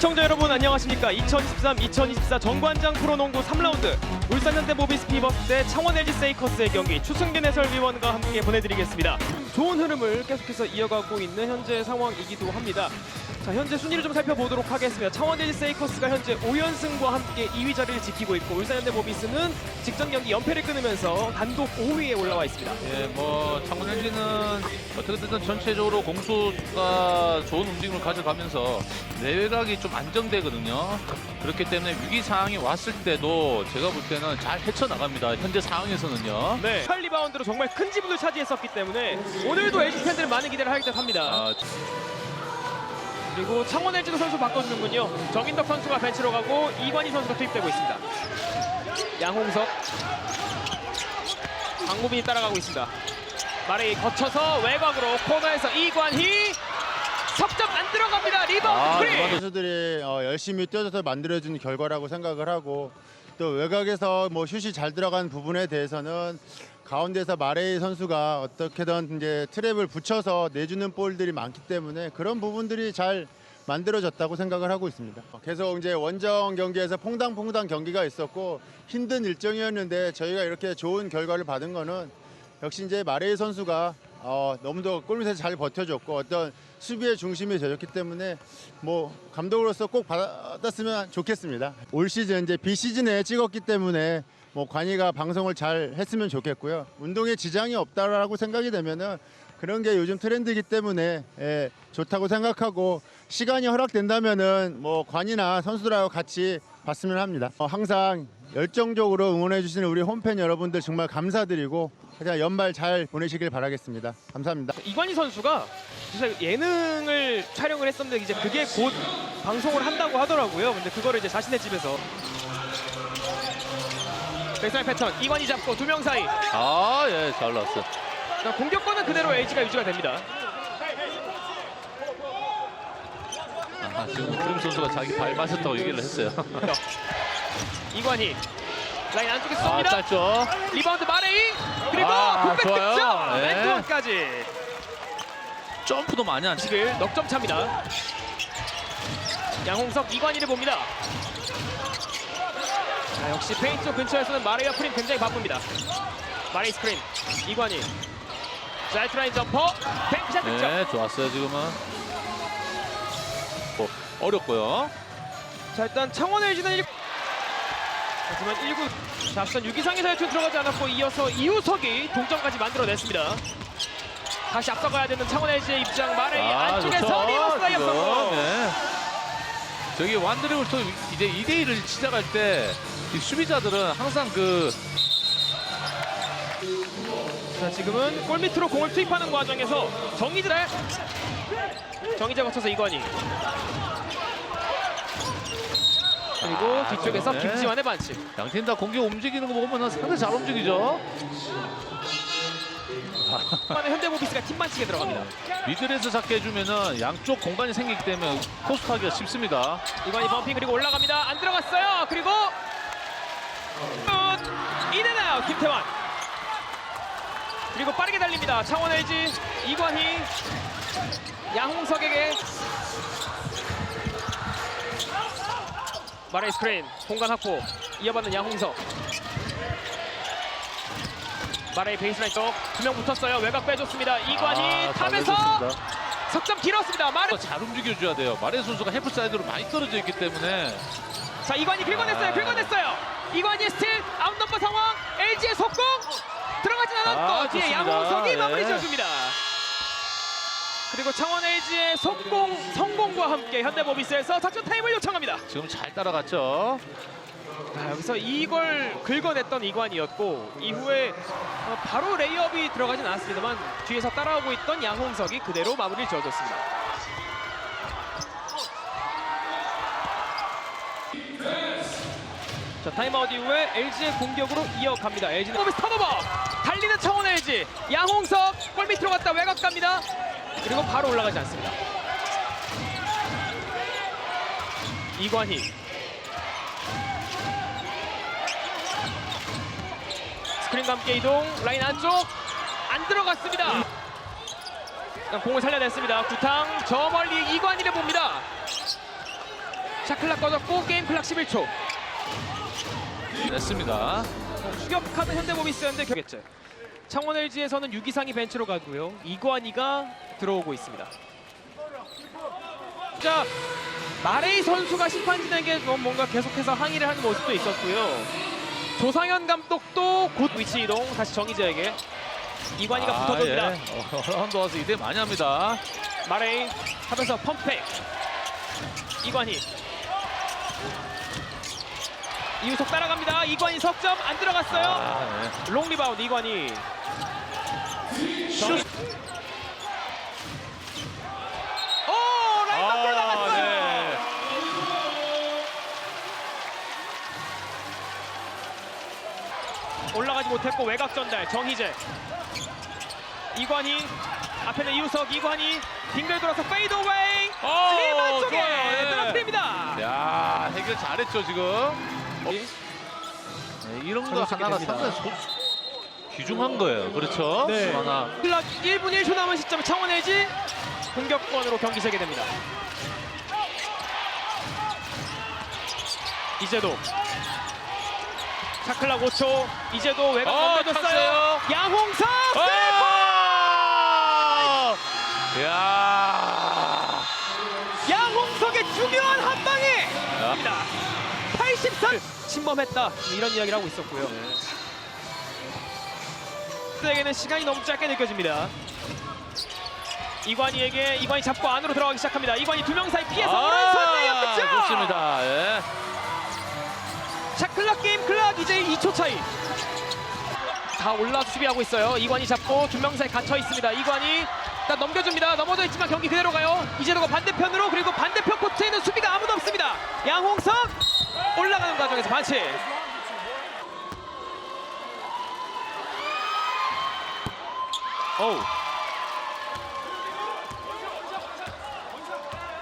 시청자 여러분 안녕하십니까? 2023-2024 정관장 프로농구 3라운드 울산현대 모비스 피버스 대 창원 LG 세이커스의 경기 추승균 해설위원과 함께 보내드리겠습니다. 좋은 흐름을 계속해서 이어가고 있는 현재 상황이기도 합니다. 자 현재 순위를 좀 살펴보도록 하겠습니다. 창원 LG 세이커스가 현재 5연승과 함께 2위 자리를 지키고 있고 울산현대 모비스는 직전 경기 연패를 끊으면서 단독 5위에 올라와 있습니다. 예, 뭐 창원 LG는 어떻게든 전체적으로 공수가 좋은 움직임을 가져가면서 내각이 좀 안정되거든요. 그렇기 때문에 위기 상황이 왔을 때도 제가 볼 때는 잘 헤쳐나갑니다. 현재 상황에서는요. 네. 8 리바운드로 정말 큰 지분을 차지했었기 때문에 오늘도 LG 팬들은 많은 기대를 하기 합니다. 아, 그리고 창원 LG도 선수 바꿔주는군요. 정인덕 선수가 벤치로 가고 이관희 선수가 투입되고 있습니다. 양홍석, 강무빈이 따라가고 있습니다. 마레이 거쳐서 외곽으로 코너에서 이관희 석점 안 들어갑니다. 리바운드 아, 프리. 선수들이 어, 열심히 뛰어줘서 만들어준 결과라고 생각을 하고 또 외곽에서 뭐 슛이 잘 들어간 부분에 대해서는 가운데서 마레이 선수가 어떻게든 이제 트랩을 붙여서 내주는 볼들이 많기 때문에 그런 부분들이 잘 만들어졌다고 생각을 하고 있습니다. 계속 이제 원정 경기에서 퐁당퐁당 경기가 있었고 힘든 일정이었는데 저희가 이렇게 좋은 결과를 받은 거는 역시 이제 마레이 선수가 어, 너무도 골밑에서 잘 버텨줬고 어떤 수비의 중심이 되었기 때문에 뭐 감독으로서 꼭 받았으면 좋겠습니다. 올 시즌 이제 비시즌에 찍었기 때문에 뭐 관이가 방송을 잘 했으면 좋겠고요. 운동에 지장이 없다라고 생각이 되면은 그런 게 요즘 트렌드이기 때문에 예, 좋다고 생각하고 시간이 허락된다면은 뭐 관이나 선수들하고 같이 봤으면 합니다. 어, 항상 열정적으로 응원해 주시는 우리 홈팬 여러분들 정말 감사드리고 그냥 연말 잘 보내시길 바라겠습니다. 감사합니다. 이관희 선수가 예능을 촬영을 했었는데 이제 그게 곧 방송을 한다고 하더라고요. 근데 그거를 이제 자신의 집에서 백사이 패턴 이관희 잡고 두 명 사이 아, 예, 잘 나왔어. 자, 공격권은 그대로 LG가 유지가 됩니다. 아, 지금 트림 선수가 자기 발 맞았다고 얘기를 했어요. 이관희 라인 안쪽에 아, 쏩니다. 짧죠. 리바운드 마레이 그리고 아, 굿백 좋아요. 득점 네. 왼쪽까지 점프도 많이 안 치고. 지금 넉점 차입니다. 양홍석 이관희를 봅니다. 자, 역시 페인트 쪽 근처에서는 마레이와 프린 굉장히 바쁩니다. 마레이 스크린 이관희 자이트라인 점퍼 뱅크샷 득점 네, 좋았어요, 지금은. 뭐, 어렵고요. 자 일단 창원 LG는 1... 하지만 1구 자, 앞선 6위상의 자유투 들어가지 않았고 이어서 이우석이 동점까지 만들어냈습니다. 다시 앞서가야 되는 창원 LG의 입장 마레이 안쪽에서 리버스 라이업 지금. 성공. 네. 저기 또 이제 2대 1을 시작할 때 이 수비자들은 항상 그 자 지금은 골 밑으로 공을 투입하는 과정에서 정희재 정희재 거쳐서 이관희 그리고 아, 뒤쪽에서 네. 김지환의 반칙. 양팀 다 공격 움직이는 거 보면 상당히 잘 움직이죠. 반에 현대모비스가 팀 반칙에 들어갑니다. 미들에서 잡게 해주면은 양쪽 공간이 생기기 때문에 포스트하기가 쉽습니다. 이관희 범핑 그리고 올라갑니다. 안 들어갔어요. 그리고 인앤아웃 김태환. 그리고 빠르게 달립니다. 창원 LG 이관희 양홍석에게 마레이 스크린. 공간 확보. 이어받는 양홍석. 마레이 베이스라인 쪽두 명 붙었어요. 외곽 빼줬습니다. 이관희 아, 잘 탑에서 해줬습니다. 석점 길었습니다. 마레 잘 움직여줘야 돼요. 마레 선수가 헤프 사이드로 많이 떨어져 있기 때문에. 자 이관희 긁어냈어요. 긁어냈어요. 이관희 스틸. 아웃넘버 상황. LG의 속공. 들어가진 않았고 아, 뒤에 좋습니다. 양홍석이 예. 마무리 지어줍니다 그리고 창원 LG의 속공 성공과 함께 현대모비스에서 작전 타임을 요청합니다 지금 잘 따라갔죠. 자, 여기서 이걸 긁어냈던 이관이었고 이후에 어, 바로 레이업이 들어가진 않았습니다만 뒤에서 따라오고 있던 양홍석이 그대로 마무리를 지어줬습니다 자 타임아웃 이후에 LG의 공격으로 이어갑니다. LG는 서비스 턴오버 달리는 창원 LG 양홍석 골 밑으로 갔다 외곽 갑니다. 그리고 바로 올라가지 않습니다. 이관희 스크린과 함께 이동 라인 안쪽 안 들어갔습니다. 공을 살려냈습니다. 구탕 저 멀리 이관희를 봅니다. 샤클락 꺼졌고 게임 클락 11초. 냈습니다. 추격하는 현대모비스였는데 결겠죠. 창원 LG에서는 유기상이 벤치로 가고요. 이관희가 들어오고 있습니다. 자, 마레이 선수가 심판진에게 좀 뭔가 계속해서 항의를 하는 모습도 있었고요. 조상현 감독도 곧 위치 이동 다시 정희재에게 이관희가 붙어줍니다. 예. 어, 라운드 와서 이대 많이 합니다. 마레이 하면서 펌프페이 이관희 이우석 따라갑니다. 이관희 석점 안 들어갔어요. 아, 예. 롱 리바운드 이관희 슛. 오 라인 밖으로 나갔어요. 네. 올라가지 못했고 외곽 전달 정희재 이관희 앞에는 이우석 이관희 빙글 돌아서 페이드 어웨이 오, 리바 쪽에 좋아요. 예. 떨어뜨립니다. 야, 해결 잘했죠, 지금. 어, 네, 이런 거 하나가. 상당히 소- 귀중한 거예요. 그렇죠? 네. 하나. 클락 1분 1초 남은 시점에 창원 LG 공격권으로 경기 재개됩니다. 이제도 차클락 5초 이제도 외곽 어, 건네줬어요. 찼어요. 양홍석 아! 야! 양홍석의 중요한 한 방이 야. 83 침범했다 이런 이야기를 하고 있었고요. 에게는 시간이 너무 짧게 느껴집니다. 이관희에게 이관희 잡고 안으로 들어가기 시작합니다. 이관희 두명 사이 피해서 오른손 내역 그죠? 아, 좋습니다. 예. 자 클락 게임 클락 이제 2초 차이. 다 올라 수비하고 있어요. 이관희 잡고 두 명 사이 갇혀 있습니다. 이관희 일단 넘겨줍니다. 넘어져 있지만 경기 그대로 가요. 이제도가 반대편으로 그리고 반대편 코트에는 수비가 아무도 없습니다. 양홍석 올라가는 과정에서 반칙.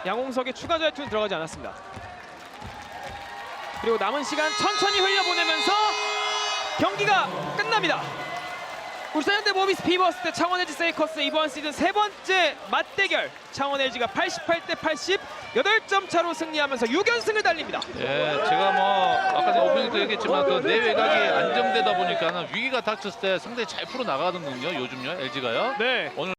양홍석의 추가 자유투는 들어가지 않았습니다. 그리고 남은 시간 천천히 흘려보내면서 경기가 끝납니다. 울산 현대 모비스 비버스 대 창원 LG 세이커스 이번 시즌 세 번째 맞대결 창원 LG가 88대 80 8점 차로 승리하면서 6연승을 달립니다. 예, 제가 뭐 아까 전에 오프닝도 얘기했지만 그 내외곽이 안정되다 보니까는 위기가 닥쳤을 때 상당히 잘 풀어 나가거든요. 요즘요, LG가요. 네. 오늘